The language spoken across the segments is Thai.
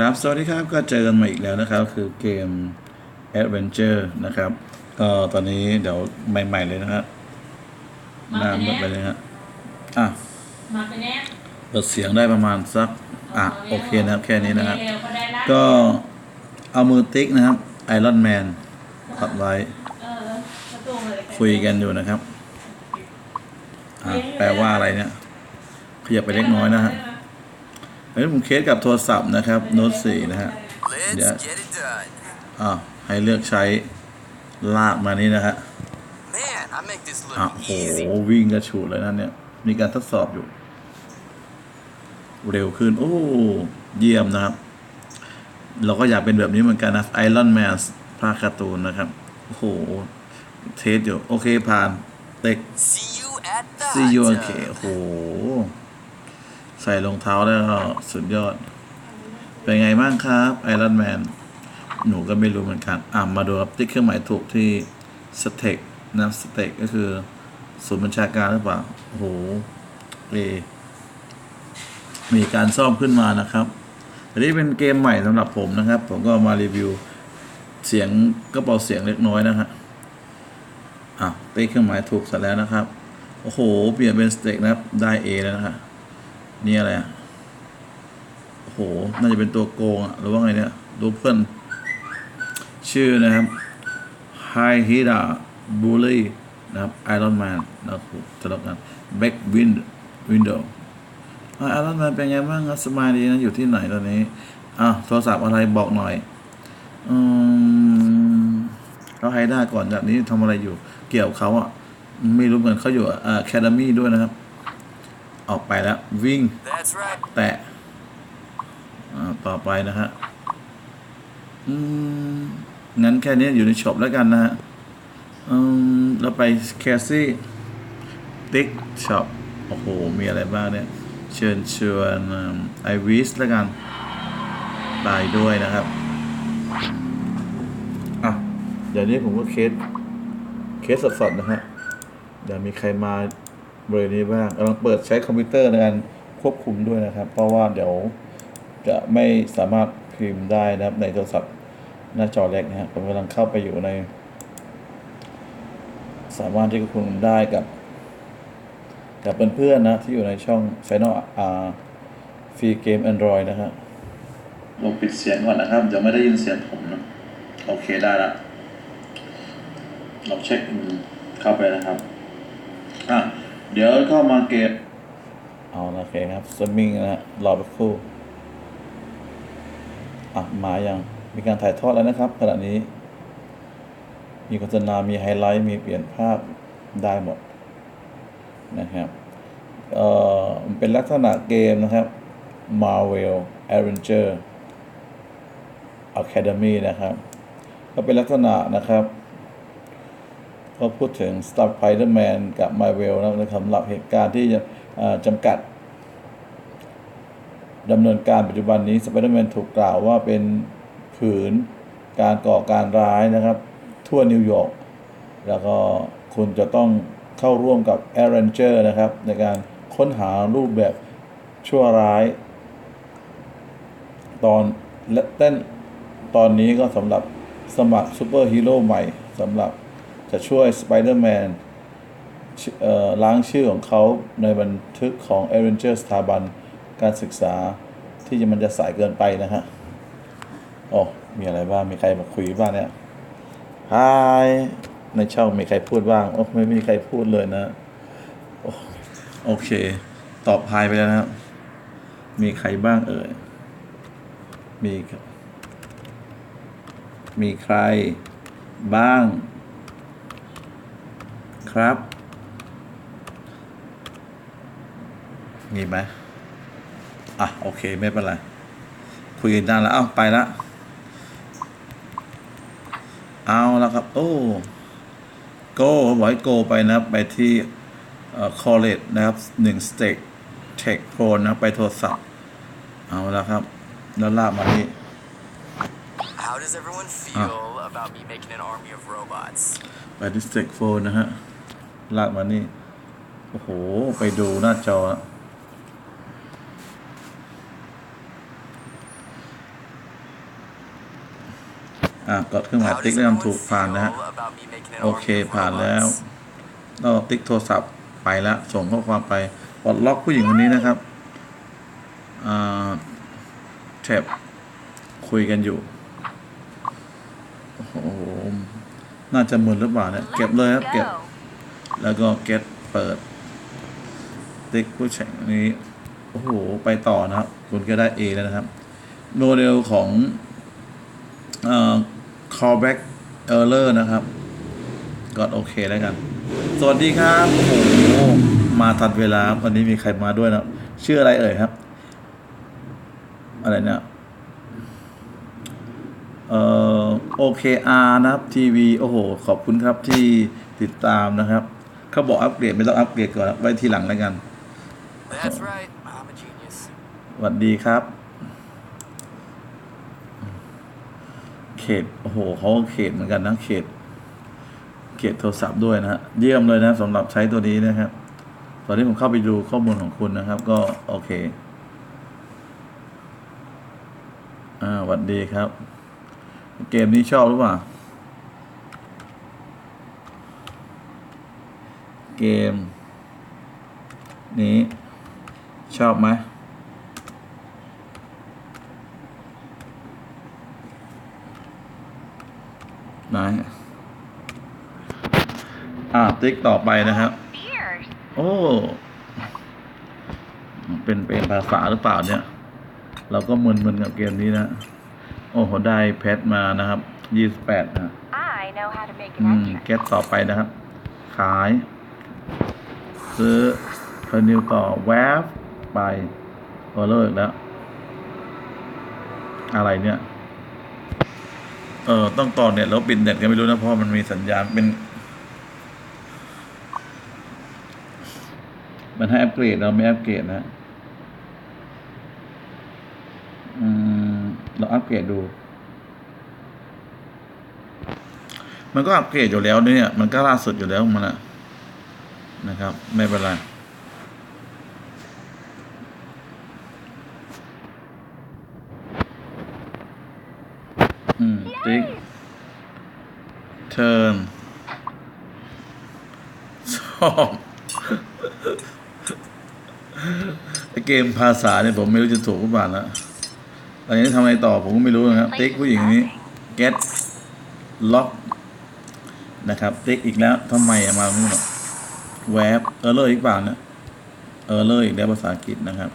ครับ สวัสดีครับ ก็เจอกันมาอีกแล้วนะครับ คือเกม Adventure นะครับ ก็ตอนนี้เดี๋ยวใหม่ ๆ เลยนะครับมาหน้าเป็นหมแน่ดไปเลยฮะอะมาเป็นแน่เปิดเสียงได้ประมาณสัก อะ โอเคนะครับ แค่นี้นะครับเร็วก็ได้ละก็เอามือติ๊กนะครับไอรอนแมนปัดไว้เออประตูเลยคุยกันอยู่นะครับ อะ แปลว่าอะไรเนี่ย ขยับไปเล็กน้อยนะฮะ เฮ้ยผมเคสกับโทรศัพท์นะครับโน้ตสี่นะฮะ Let's Yeah. get it done. อ่าให้เลือกใช้ลากมานี่นะฮะ Man, I make this อะ look โห easy. วิ่งกระฉูดเลยนะเนี่ย มีการทดสอบอยู่ เร็วขึ้น โอ้ เยี่ยมนะครับ เราก็อยากเป็นแบบนี้เหมือนกันนะไอรอนแมนภาคการ์ตูนนะครับ โอ้โห เทสอยู่ โอเคผ่านเต็ก See you at the ซียู hot โอ tub. เคโอ้โห ใส่รองเท้าแล้วก็สุดยอด เป็นไงบ้างครับไอรอนแมนหนูก็ไม่รู้เหมือนกันอะมาดูครับติ๊กเครื่องหมายถูกที่สเต็กนะสเต็กก็คือศูนย์บัญชาการหรือเปล่าโอ้โหเอมีการซ่อมขึ้นมานะครับอันนี้เป็นเกมใหม่สำหรับผมนะครับ ผมก็มารีวิวเสียงก็เบาเสียงเล็กน้อยนะฮะอะติ๊กเครื่องหมายถูกเสร็จแล้วนะครับ โอ้โห เปลี่ยนเป็นสเต็กนะครับ ได้ A แล้วนะฮะ นี่อะไรอะโห น่าจะเป็นตัวโกงอะหรือว่าไงเนี่ยดูเพื่อนชื่อนะครับ High Hida Bully นะครับ Iron Man นนะครับสำหรับกัน Back Wind Window ไอรอนแมนเป็นไงบ้างครับสบายดีนะอยู่ที่ไหนตอนนี้อะโทรศัพท์อะไรบอกหน่อย อืมเขาไฮด้าก่อนจากนี้ทำอะไรอยู่ เกี่ยวเขาอะ ไม่รู้เหมือนเขาอยู่อ่าแคดมี่ด้วยนะครับ ออกไปแล้ว วิ่ง That's right. แตะอ่าต่อไปนะฮะอืมงั้นแค่นี้อยู่ในช็อปแล้วกันนะฮะอืมเราไปแคสซี่ติ๊กช็อปโอ้โห มีอะไรบ้างเนี่ย เชิญชวนไอวิสแล้วกันไปด้วยนะครับ อะ เดี๋ยวนี้ผมก็เคส เคสสดๆนะฮะเดี๋ยวมีใครมา บริเวณนี้บ้างกำลังเปิดใช้คอมพิวเตอร์ในการควบคุมด้วยนะครับ เพราะว่าเดี๋ยวจะไม่สามารถพิมพ์ได้นะครับในโทรศัพท์หน้าจอเล็กนะฮะผมกำลังเข้าไปอยู่ใน สามารถที่จะคุมได้กับกับเพื่อนๆนะ ที่อยู่ในช่อง Final R ฟรีเกม Android นะฮะลองปิดเสียงก่อนนะครับ เดี๋ยวไม่ได้ยินเสียงผมนะ โอเคได้ละลองเช็คเข้าไปนะครับ เดี๋ยวเข้ามาเกตเอาโอเคครับสมิงนะฮะรอไปครู่อะมายังมีการถ่ายทอดแล้วนะครับขณะนี้ มีโฆษณา มีไฮไลท์ มีเปลี่ยนภาพได้หมดนะครับเอ่อเป็นลักษณะเกมนะครับ Marvel Avenger Academy นะครับ ก็เป็นลักษณะนะครับ ก็พูดถึง Spider-Man กับ Marvel นะครับสำหรับเหตุการณ์ที่จะจำกัดดำเนินการปัจจุบันนี้ Spider-Man ถูกกล่าวว่าเป็นผืนการก่อการร้ายนะครับ ทั่วนิวยอร์กแล้วก็คุณจะต้องเข้าร่วมกับ a อ r a n g e r นะครับ ในการค้นหารูปแบบชั่วร้าย ตอนและเต้นตอนนี้ก็สำหรับสมัครซูเปอร์ฮีโร่ใหม่สำหรับ จะช่วยสไปเดอร์แมนล้างชื่อของเขาในบันทึกของ a อ r a n g e r สถาบันการศึกษาที่จะมันจะสายเกินไปนะฮะโอ้มีอะไรบ้าง มีใครมาคุยบ้างเนี่ยฮายในช่องมีใครพูดบ้าง โอ้ไม่มีใครพูดเลยนะ โอโอเค ตอบพายไปแล้วนะมีใครบ้างเอ่ย มี มีใครบ้าง ครับ มีไหมอะ โอเค ไม่เป็นไร คุยกันได้แล้ว เอ้า ไปละ เอาแล้วครับ โอ้โก้บอกให้โกไปนะครับไปที่เอ่อ college นะครับหนึ่งสเต็กเทคโ o นะครับไปโทรศัพท์ เอาแล้วครับ แล้วลากมาที่ How does everyone feel about me making an army of robots? ไปที่สเต็กโฟนนะฮะ ลากมานี่ โอ้โห ไปดูหน้าจอ อะกดเครื่องหมายติ๊กแล้วถูกผ่านนะฮะ โอเคผ่านแล้ว robots? ก็ติ๊กโทรศัพท์ไปแล้ว ส่งข้อความไปปลดล็อกผู้หญิงคนนี้นะครับอ่าแท็บคุยกันอยู่ โอ้โห น่าจะมึนหรือเปล่าเนี่ย เก็บเลยครับ เก็บ แล้วก็เก็ตเปิดติ๊กผู้ชายคนนี้ โอ้โห ไปต่อนะครับ คุณก็ได้ A แล้วนะครับ โมเดลของเอ่อ callback error นะครับกดโอเคแล้วกัน สวัสดีครับ โอ้โห มาทันเวลา วันนี้มีใครมาด้วยนะ ชื่ออะไรเอ่ยครับ อะไรเนี่ยเอ่อ OKR นะครับทีวี โอ้โห ขอบคุณครับที่ติดตามนะครับ เขาบอกอัปเกรดไม่ต้องอัปเกรดก่อนนะไว้ทีหลังแล้วกัน That's right. I'm a genius. สวัสดีครับ เขตโอ้โหเขาก็เขตเหมือนกันนะเขต เขตโทรศัพท์ด้วยนะฮะเยี่ยมเลยนะสำหรับใช้ตัวนี้นะครับ ตอนนี้ผมเข้าไปดูข้อมูลของคุณนะครับ ก็โอเคอ่าสวัสดีครับ เกมนี้ชอบหรือเปล่า เกม นี้ ชอบไหมไหนอ่าติ๊กต่อไปนะครับ Fierce. โอ้ เป็นเป็นภาษาหรือเปล่าเนี่ย เราก็มึนๆกับเกมนี้นะ โอ้โห ได้เพชรมานะครับยี่สิบแปดนะ I know how to make อื an ม entrance. เก็ตต่อไปนะครับ ขาย ซื้อเพอร์นิวต่อแวบไปโอเลิกแล้ว อะไรเนี่ย เออต้องต่อเน็ตแล้วปิดเน็ตกันไม่รู้นะเพราะมันมีสัญญาณเป็น มันให้อัปเกรดเราไม่อัปเกรดนะอืมเราอัปเกรดดู มันก็อัปเกรดอยู่แล้วเนี่ย มันก็ล่าสุดอยู่แล้วมันอะ นะครับ ไม่เป็นไรอืมติ๊กเทิร์นชอบไอเกมภาษาเนี่ยผมไม่รู้จะถูกหรือเปล่าแล้วตอนนี้ทำอะไรต่อผมก็ไม่รู้นะครับ ติ๊กผู้หญิงนี้ get lock นะครับ ติ๊กอีกแล้วทำไมมาไม่รู้หรอ แวบเออเลอร์อีกเปล่าเนี่ยเออเลอร์อีกแล้วภาษาอังกฤษนะครับ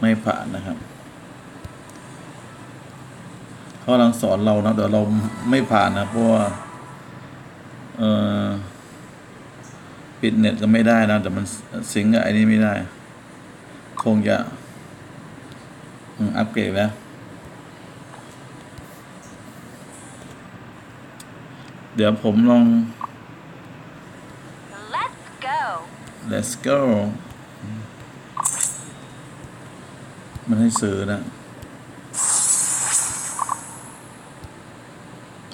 ไม่ผ่านนะครับเขากำลังสอนเรานะแต่เราไม่ผ่านนะเพราะว่าเออปิดเน็ตก็ไม่ได้นะแต่มันสิงกับไอ้นี่ไม่ได้ คงจะอัปเกรดแล้ว เดี๋ยวผมลอง Let's go. Let's go มันให้ซื้อนะ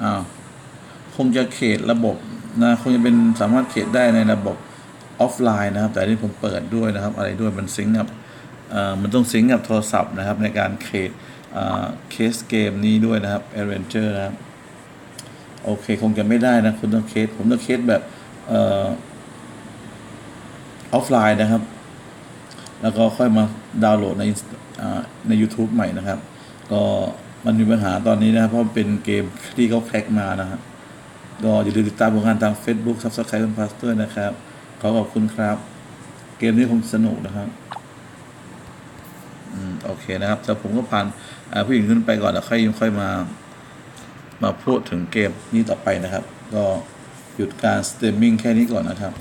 อ้าว คงจะเขตระบบนะ คงจะเป็นสามารถเขตได้ในระบบออฟไลน์นะครับ แต่อันนี่ผมเปิดด้วยนะครับ อะไรด้วยมันซิงกับอ่อมันต้องซิงกับโทรศัพท์นะครับ ในการเขตเคสเกมนี้ด้วยนะครับ Adventure นะครับ โอเค คงจะไม่ได้นะ คุณต้องเคส ผมต้องเคสแบบ ออฟไลน์นะครับ แล้วก็ค่อยมาดาวน์โหลดในใน YouTube ใหม่นะครับ ก็มันมีปัญหาตอนนี้นะครับ เพราะเป็นเกมที่เขาแคร็กมานะครับก็อย่าลืมติดตามผลงานทาง Facebook Subscribe คุณพาสเตอร์นะครับ ขอขอบคุณครับ เกมนี้คงสนุกนะครับอืมโอเคนะครับ แต่ผมก็ผ่านผู้หญิงขึ้นไปก่อนแล้วค่อยค่อยมา มาพูดถึงเกมนี้ต่อไปนะครับ ก็หยุดการสตรีมมิ่งแค่นี้ก่อนนะครับ